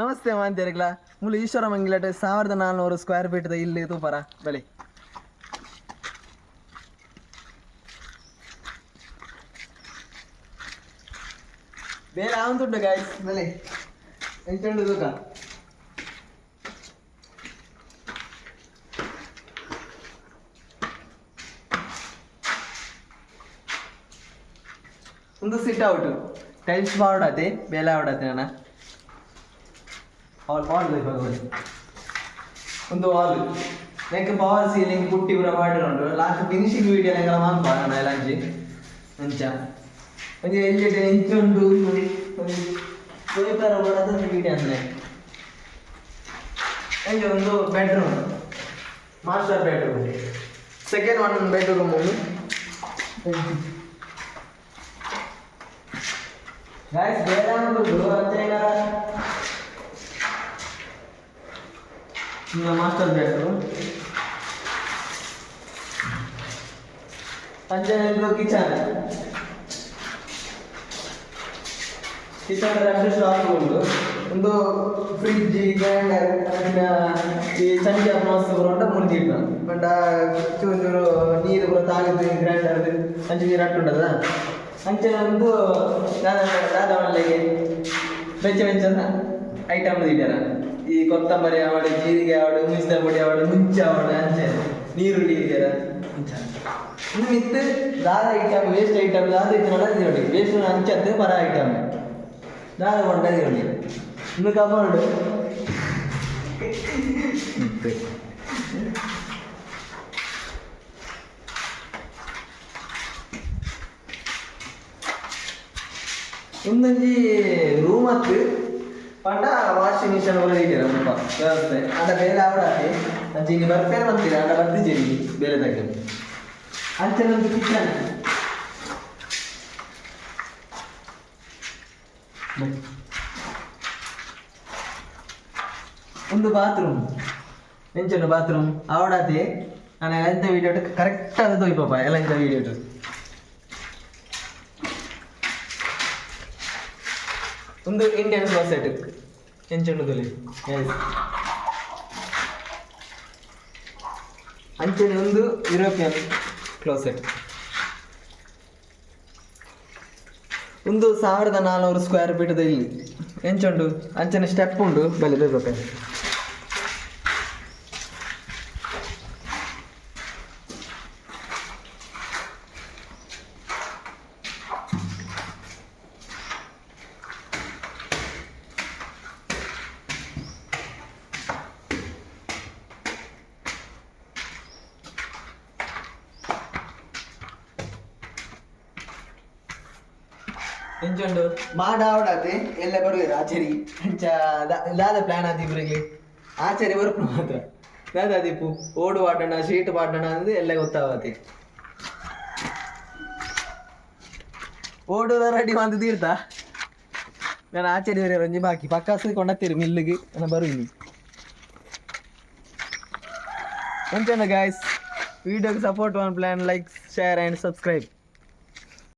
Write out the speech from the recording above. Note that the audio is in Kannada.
ನಮಸ್ತೆ ಮಾಂತೇರಿಗ್ಲ ಮುಲು ಈಶ್ವರ ಮಂಗಿಲಟ್ ಸಾವಿರದ ನಾಲ್ನೂರು ಸ್ಕ್ವೇರ್ ಫೀಟ್ದ ಇಲ್ಲಿ ತೂಪರ ಬಳಿ. ಬೇರೆ ಆವಂತುಂಟು ಗಾಯ್ಸ್ ಬಳಿ ಎಂಟು ತೂಕ ಒಂದು ಸಿಟ್ ಔಟ್ ಟೈಲ್ಸ್ ಬಾವಡತೆ ಬೇಲೆ ಆಡತ್ತೆ ಅಣ್ಣ. ಹಾಲ್ ಹಾಲ್ ಬೇಕು ಒಂದು ಹಾಲ್. ನೆಕ್ ಪವರ್ ಸೀಲಿಂಗ್ ಪುಟ್ಟಿ ಪೂರ ಮಾಡಿರೋಂಡು ಲಾಸ್ಟ್ ಫಿನಿಶಿಂಗ್ ವೀಡಿಯೋ ಮಾನ್ಪ ಅಣ್ಣ ಎಲ್ಲಂಜಿ ಅಂಚ ಒಂದು ಎಲ್ಲಿ ಎಂಚುಂಡು ಪೇಪರ್ ಅದೊಂದು ವೀಡಿಯೋ ಅಂದರೆ. ಹಂಗೆ ಒಂದು bedroom master bedroom second one bedroom guys ಬೇಡ ಅಂತ ಹತ್ತೇನ ಮಾಸ್ಟರ್ ಸಂಜೆ ಪಂಚಾಯತ್ ಕಿಚನ್ ಕಿಚನ್ ಎರಡು ಶಾಪ್ ಉಂಟು ಒಂದು ಫ್ರಿಡ್ಜ್ ಗ್ರೈಂಡರ್ ಈ ಸಂಜೆ ಮಸ್ತ್ ಬರೋಂಡ ಮುಳುಗಿಟ್ಟು ಬಟ್ ಚೂರು ನೀರು ಬರೋ ತಾಗಿದ್ದು ಗ್ರೈಂಡರ್ ಅಂಚೆ ನೀರು ಅಟ್ಟುಂಟದ ಅಂಚೆ ಒಂದು ದಾದವಳ್ಳಿಗೆ ಬೆಚ್ಚ ಬೆಚ್ಚದ ಐಟಮ್ ಇಟ್ಟಾರ ಈ ಕೊತ್ತಂಬರಿ ಆವಡೆ ಜೀರಿಗೆ ಆವಡೆ ಮಿಸ್ದ ಪುಡಿ ಆವಡೆ ಮುಂಚೆ ಆವಡೆ ಅಂಚೆ ನೀರುಳ್ಳಿ ಇದೆಯಲ್ಲ ಇನ್ನು ಮಿತ್ತು ದಾದ ಐಟಮ್ ವೇಸ್ಟ್ ಐಟಮ್ ದಾದ ಇತ್ತು ನೋಡಿ ವೇಸ್ಟ್ ಅಂಚದ್ದು ಪರ ಐಟಮ್ ದಾದ ಕೊಂಡది ನೋಡಿ. ಇನ್ನು ಕಬಾರ್ಡು ಒಂದೊಂಜಿ ರೂಮ್ ಹತ್ತು. ಪಂಡ ವಾಷಿಂಗ್ ವ್ಯವಸ್ಥೆ. ಅಂಚಿಗೆ ಬೇರೆ ಒಂದು ಒಂದು ಬಾತ್ರೂಮ್ ಎಂಚೊಂದು ಬಾತ್ರೂಮ್ ಆವಡಾತಿ ನಾನು ಎಂತ ವೀಡಿಯೋ ಕರೆಕ್ಟ್ ಆದ ತೋಯ್ಪಪ್ಪ ಎಲ್ಲ ಎಂತ ವೀಡಿಯೋ ಒಂದು ಇಂಡಿಯನ್ ಸೊಸೈಟಿ ಎಂಚೊಂದು ತೊಲಿ ಅಂಚನೆ ಒಂದು ಯುರೋಪಿಯನ್ ಕ್ಲೋಸೆಟ್ ಒಂದು ಸಾವಿರದ ನಾಲ್ನೂರು ಸ್ಕ್ವೇರ್ ಫೀಟ್ ಇಲ್ಲಿ. ಎಂಚುಂಡು, ಅಂಚನೆ ಸ್ಟೆಪ್ ಉಂಡು ಬಲೆ ಬೇಕು ಎಂಚುಂಡು ಮಾಡಾವಡಾತೆ ಎಲ್ಲ ಬರುವಿರ ಆಚರಿ. ಅಂಚ ದಾದ ಪ್ಲಾನ್ ಆದಿ ಇಬ್ಬರಿಗೆ ಆಚರಿ ಬರ್ಪು ಮಾತ್ರ. ದಾದ ದೀಪು ಓಡು ಪಾಡೋಣ ಶೀಟ್ ಪಾಡೋಣ ಅಂದ್ರೆ ಎಲ್ಲ ಗೊತ್ತಾವತಿ ಓಡುದ ರೆಡಿ ಬಂದು ತೀರ್ತಾ? ನಾನು ಆಚರಿ ಬೇರೆ ರಂಜಿ ಬಾಕಿ. ಪಕ್ಕ ಹಸಿದು ಕೊಂಡತ್ತೀರಿ ಮಿಲ್ಲಿಗೆ. ನಾನು ಬರುವಿನಿ ಎಂಚಂಡ ಗಾಯ್ಸ್ ವಿಡಿಯೋಗೆ support one plan like share and subscribe